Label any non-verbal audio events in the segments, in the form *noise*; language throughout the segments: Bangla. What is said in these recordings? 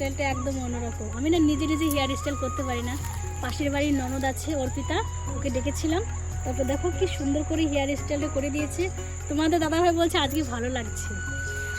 স্টাইলটা একদম অন্যরকম। আমি না নিজে নিজে হেয়ার স্টাইল করতে পারি না। পাশের বাড়ির ননদ আছে, অর্পিতা, ওকে ডেকেছিলাম। তারপর দেখো কি সুন্দর করে হেয়ার স্টাইলটা করে দিয়েছে। তোমাদের দাদাভাই বলছে, আজকে ভালো লাগছে।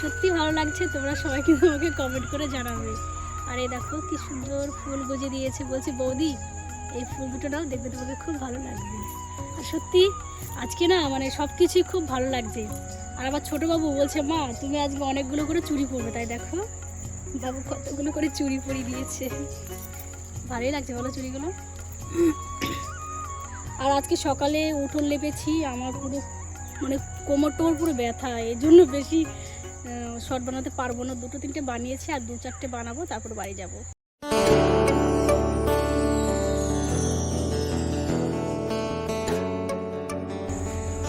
সত্যি ভালো লাগছে, তোমরা সবাই কিন্তু আমাকে কমেন্ট করে জানাবে। আর এই দেখো কি সুন্দর ফুল গুজে দিয়েছে, বলছি, বৌদি, এই ফুল দুটোটাও দেখবে তোমাকে খুব ভালো লাগবে। আর সত্যি, আজকে না মানে সব কিছুই খুব ভালো লাগছে। আর আবার ছোটো বাবু বলছে, মা, তুমি আজকে অনেকগুলো করে চুরি পরবে। তাই দেখো বাবু কতগুলো করে চুড়ি পরিয়ে দিয়েছে। ভালোই লাগছে, বলো চুড়িগুলো। আর আজকে সকালে উঠোন লেপেছি, আমার পুরো মানে কোমর টোর পুরো ব্যথা, এই জন্য বেশি শর্ট বানাতে পারব না। দুটো তিনটে বানিয়েছি আর দু চারটে বানাবো, তারপর বাড়ি যাব।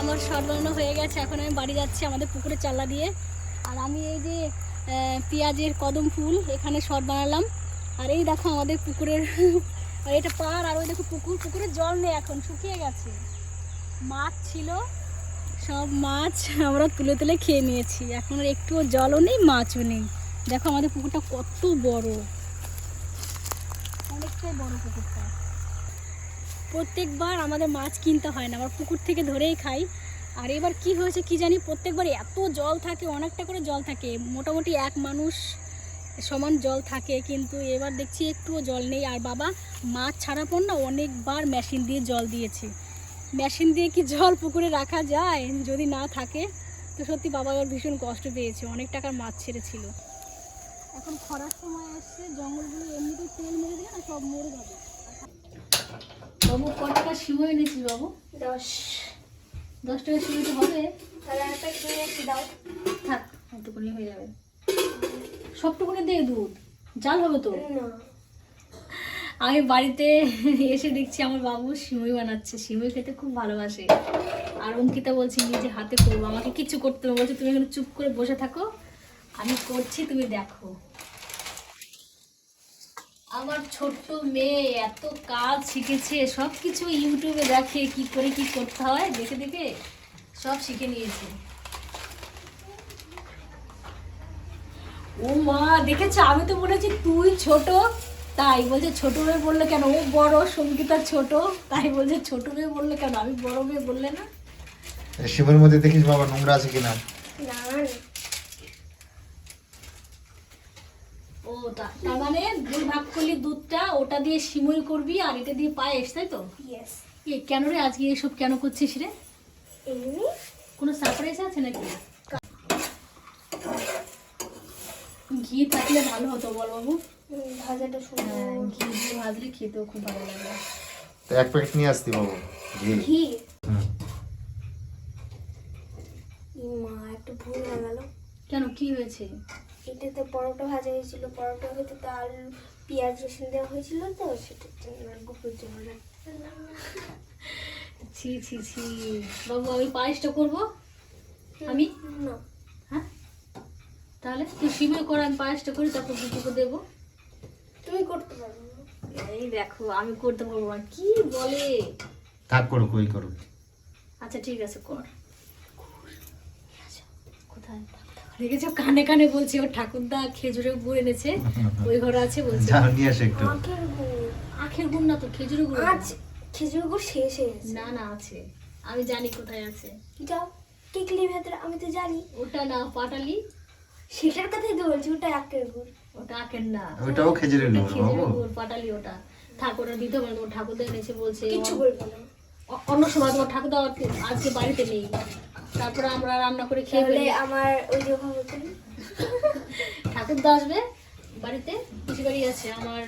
আমার শর্ট বানানো হয়ে গেছে, এখন আমি বাড়ি যাচ্ছি আমাদের পুকুরে চাল্লা দিয়ে। আর আমি এই যে পেঁয়াজের কদম ফুল এখানে শর্ট বানালাম। আর এই দেখো আমাদের পুকুরের এটা পার আর ওই দেখো পুকুর পুকুরে জল নেই এখন, শুকিয়ে গেছে। মাছ ছিল, সব মাছ আমরা তুলে তুলে খেয়ে নিয়েছি। এখন আর একটুও জলও নেই, মাছও নেই। দেখো আমাদের পুকুরটা কত বড়। অনেকটাই বড় পুকুরটা। প্রত্যেকবার আমাদের মাছ কিনতে হয় না, আমার পুকুর থেকে ধরেই খাই। আর এবার কি হয়েছে কি জানি, প্রত্যেকবার এত জল থাকে, অনেকটা করে জল থাকে। মোটামুটি এক মানুষ সমান জল থাকে, কিন্তু এবার দেখছি একটুও জল নেই। আর বাবা, মাছ ছাড়া পর না অনেকবার মেশিন দিয়ে জল দিয়েছে। মেশিন দিয়ে কি জল পুকুরে রাখা যায়? যদি না থাকে, তো সত্যি বাবা আবার ভীষণ কষ্ট পেয়েছে। অনেক টাকার মাছ ছেড়েছিল। এখন খরার সময় আসছে জঙ্গলগুলো এমনিতেই তেল মেরে দিলে না, সব মরে যাবে? বাবু ক টাকা এনেছিস বাবু? দশ। দশ টাকা সিমইতে হবে। তাহলে একটা কিনে একটু দাও। থাক একটুকুনি হয়ে যাবে। সবটুকুনি দে দুধ জাল হবে তো? আমি বাড়িতে এসে দেখছি আমার বাবু সিমই বানাচ্ছে সিমই খেতে খুব ভালোবাসে। আর অঙ্কিতা বলছি নিজে হাতে করব আমাকে কিছু করতে হবে। বলছে তুমি এখানে চুপ করে বসে থাকো আমি করছি তুমি দেখো। আমার ছোট্ট মেয়ে এত কাজ শিখেছে সব কিছু ইউটিউবে দেখে কি করে কি করতে হয় দেখে দেখে সব শিখে নিয়েছে। ও মা দেখেছ? আমি তো বলেছি তুই ছোট তাই বলছে ছোট মেয়ে বললে কেন? ও বড় সঙ্গীতা ছোট তাই বলছে ছোট মেয়ে বললে কেন? আমি বড় মেয়ে বললে না। শিবের মধ্যে দেখিস বাবা নোংরা আছে কিনা? না। ও তা তার মানে দুই ভাগ করলি দুধটা ওটা দিয়ে সিমই করবি আর এটা দিয়ে পায়েস তাই তো? ইয়েস এ কেন রে আজকে এসব কেন করছিস রে? এমনি? কোনো সারপ্রাইজ আছে নাকি? ঘি থাকলে ভালো হতো বল বাবু। ভাজাটা সুন্দর হ্যাঁ, ঘি দিয়ে ভাজলে খেতেও খুব ভালো লাগে। তো এক প্যাকেট নিয়ে আসতি বাবু ঘি। ঘি? মা একটু ভুল হয়ে গেল। কেন কি হয়েছে? এটাতে পরোটা ভাজা হয়েছিল পরোটা হয়তো তো আলু পেঁয়াজ রসুন দেওয়া হয়েছিল তো সেটার জন্য আর গুপুর জন্য না ছি ছি ছি। বাবু আমি পায়েসটা করব? আমি? না। হ্যাঁ? তাহলে তুই শিবে কর আমি পায়েসটা করি তারপর দুপুকে দেবো। তুমি করতে পারো। এই দেখো আমি করতে পারব না। কি বলে? থাক করুক ওই করুক। আচ্ছা ঠিক আছে কর কোথায় দেখেছ? কানে কানে বলছে ওর ঠাকুরদা খেজুরের গুড় এনেছে। ওই ঘরে আছে বলছে। নিয়ে আসে একটু। আখের গুড়। আখের গুড় না তো খেজুরের গুড়। আজ খেজুর গুড় শেষ হয়ে গেছে। না না আছে। আমি জানি কোথায় আছে। যাও টিকলি ভেতরে আমি তো জানি। ওটা না পাটালি? সেটার কথাই তো বলছি ওটা আখের গুড়। ওটা আখের না। ওইটাও খেজুরের খেজুরের গুড় পাটালি ওটা। ঠাকুরটা দিতে পারে ঠাকুরদা এনেছে বলছে। কিচ্ছু বলব না। অন্য সময় তোমার ঠাকুরদা আজকে বাড়িতে নেই। তারপরে আমরা রান্না করে খেয়ে ফেলি। আমার ওই যে ভাবে করি ঠাকুরদা আসবে বাড়িতে পিসি বাড়ি আছে আমার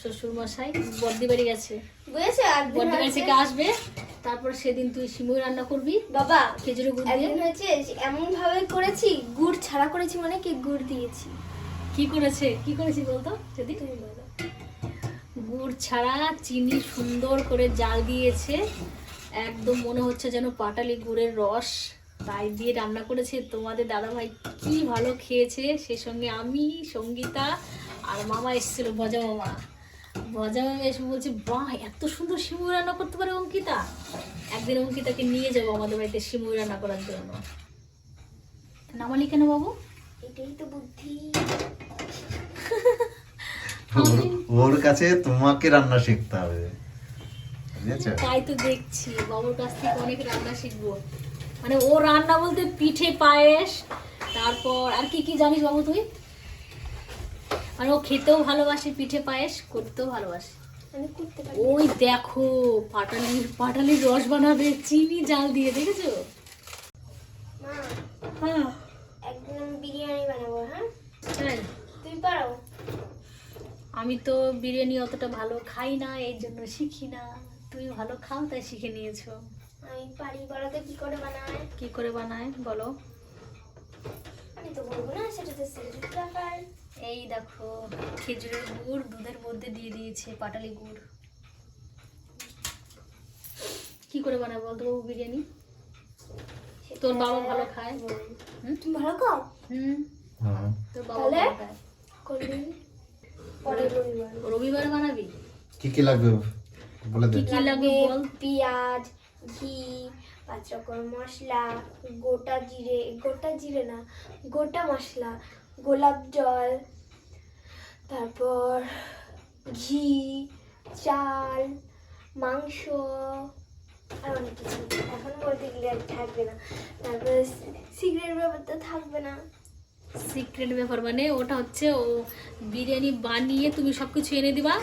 শ্বশুর মশাই বর্দি বাড়ি গেছে। বুঝেছ? একদিন বর্দি বাড়ি থেকে আসবে তারপর সেদিন তুই সিমুই রান্না করবি বাবা খেজুরের গুড় দিয়ে। হয়েছে এমন ভাবে করেছি গুড় ছাড়া করেছি মানে কি গুড় দিয়েছি? কি করেছে? কি করেছি বলতো সেদিন তুমি বলো। গুড় ছাড়া চিনি সুন্দর করে জাল দিয়েছে একদম মনে হচ্ছে যেন পাটালি গুড়ের রস। তাই দিয়ে রান্না করেছে। তোমাদের দাদাভাই কি ভালো খেয়েছে সে সঙ্গে আমি সঙ্গীতা আর মামা এসেছিল বজা মামা। বজা মামা এসে বলছে বাহ এত সুন্দর সিমুই রান্না করতে পারে অঙ্কিতা। একদিন অঙ্কিতাকে নিয়ে যাব আমাদের বাড়িতে সিমুই রান্না করার জন্য। নামালি কেন বাবু? এটাই তো বুদ্ধি। ওর- কাছে তোমাকে রান্না শিখতে হবে তাই তো দেখছি বাবুর কাছ থেকে অনেক রান্না শিখব। মানে ও রান্না বলতে পিঠে পায়েস তারপর আর কি কি জানিস বাবু তুই? মানে ও খেতেও ভালোবাসে পিঠে পায়েস করতেও ভালোবাসে। ওই দেখো পাটালির পাটালির রস বানাবে চিনি জাল দিয়ে দেখেছ? হ্যাঁ। একদিন আমি বিরিয়ানি বানাবো হ্যাঁ? পারো? আমি তো বিরিয়ানি অতটা ভালো খাই না এই জন্য শিখি না। তুমি ভালো খাও তাই শিখে নিয়েছো। পারি বলো তো কি করে বানায়? কি করে বানায় বলো। আমি তো বলব না সেটা তো ব্যাপার। এই দেখো খেজুরের গুড় দুধের মধ্যে দিয়ে দিয়েছে পাটালি গুড়। কি করে বানায় বলতো বাবু বিরিয়ানি? তোর বাবা ভালো খায়? তুমি ভালো খাও? হুম। হ্যাঁ। তোর বাবা ভালো খায়। রবিবার বানাবি? কি কি লাগবে? বলে দে। কি কি লাগবে বল? পেঁয়াজ ঘি, পাঁচ রকম মশলা, গোটা জিরে গোটা জিরে না, গোটা মশলা, গোলাপ জল, তারপর ঘি, চাল, মাংস, আর অনেক কিছু। এখন বলতে গেলে আর থাকবে না। তারপরে সিগারেট ব্যাপার তো থাকবে না। সিক্রেট ব্যাপার মানে ওটা হচ্ছে ও বিরিয়ানি বানিয়ে তুমি সব কিছু এনে দিবা।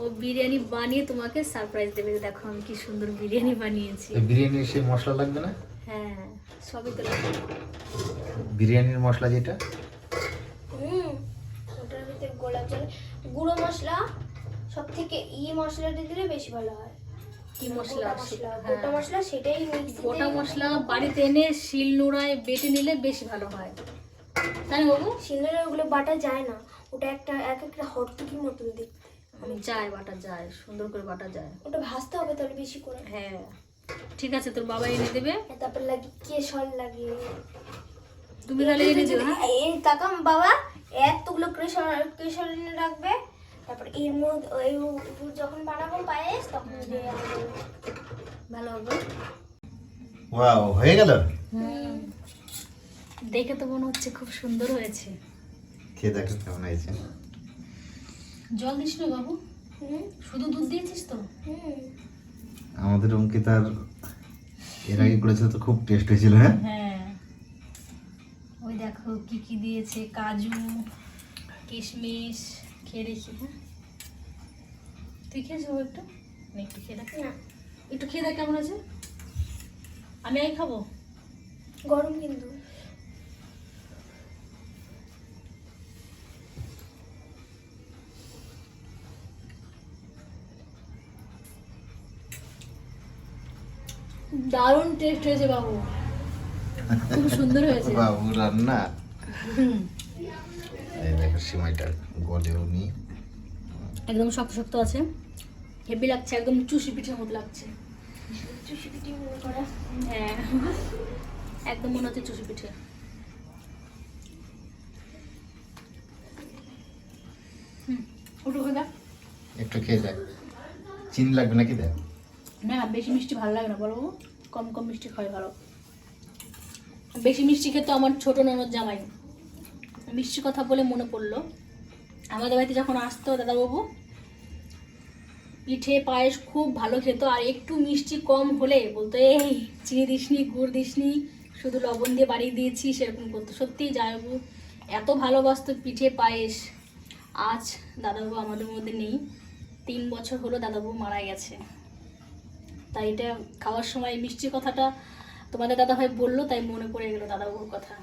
ও বিরিয়ানি বানিয়ে তোমাকে সারপ্রাইজ দেবে দেখো আমি কি সুন্দর বিরিয়ানি বানিয়েছি। এই বিরিয়ানির সেই মশলা লাগবে না? হ্যাঁ সবই তো লাগবে। বিরিয়ানির মশলা যেটা? হুম ওটার ভিতরে গোলাপ জল গুঁড়ো মশলা সব থেকে ই মশলাটা দিলে বেশি ভালো হয়। কি মশলা গোটা মশলা হ্যাঁ। মশলা সেটাই গোটা মশলা বাড়িতে এনে শিল নোড়ায় বেটে নিলে বেশি ভালো হয়। তাই শিলের ওগুলো বাটা যায় না। ওটা একটা এক একটা হটটুকির মতন দেখতে। যায় বাটা যায় সুন্দর করে বাটা যায়। ওটা ভাজতে হবে তাহলে বেশি করে। হ্যাঁ ঠিক আছে তোর বাবা এনে দেবে। তারপর লাগে কেশর লাগে? তুমি তাহলে এনে দিও হ্যাঁ? এই কাকাম বাবা এতগুলো কেশর কেশর এনে রাখবে। তারপর এর মধ্যে এই যখন বানাবো পায়েস তখন দিয়ে ভালো হবে। ওয়াও হয়ে গেল? দেখে তো মনে হচ্ছে খুব সুন্দর হয়েছে। খেয়ে দেখো কেমন হয়েছে। জল দিস না বাবু। হুম শুধু দুধ দিয়েছিস তো। হুম আমাদের অঙ্কিতার এর আগে করেছিল তো খুব টেস্ট হয়েছিল হ্যাঁ? হ্যাঁ। ওই দেখো কি কি দিয়েছে কাজু কিশমিশ খেয়ে দেখি তুই খেয়েছো একটু? না একটু খেয়ে দেখ। না। একটু খেয়ে দেখ কেমন আছে আমি আগে খাব? গরম কিন্তু। দারুণ টেস্ট হয়েছে বাবু। খুব সুন্দর হয়েছে। *laughs* বাবু রান্না। এই দেখো সিমাইটা গলেও নি। একদম শক্ত শক্ত আছে। হেভি লাগছে একদম চুষি পিঠের মতো লাগছে। চুষি মনে করা? হ্যাঁ। একদম মনে হচ্ছে চুষি পিঠে। একটু খেয়ে দেখ চিনি লাগবে নাকি দেখ? না, বেশি মিষ্টি ভালো লাগে না, বলো কম কম মিষ্টি খাই ভালো। বেশি মিষ্টি খেতে আমার ছোট ননদ জামাই। মিষ্টির কথা বলে মনে পড়ল। আমাদের বাড়িতে যখন আসতো দাদাবাবু, পিঠে, পায়েস খুব ভালো খেত, আর একটু মিষ্টি কম হলে বলতো, এই চিনি দিসনি, গুড় দিসনি, শুধু লবণ দিয়ে বাড়িয়ে দিয়েছি, সেরকম করতো। সত্যিই জামাইবাবু এত ভালোবাসতো পিঠে, পায়েস। আজ দাদাবাবু আমাদের মধ্যে নেই। তিন বছর হলো দাদাবাবু মারা গেছে। তাই এটা খাওয়ার সময় মিষ্টির কথাটা তোমাদের দাদা ভাই বলল, তাই মনে পড়ে গেল দাদা বউর কথা।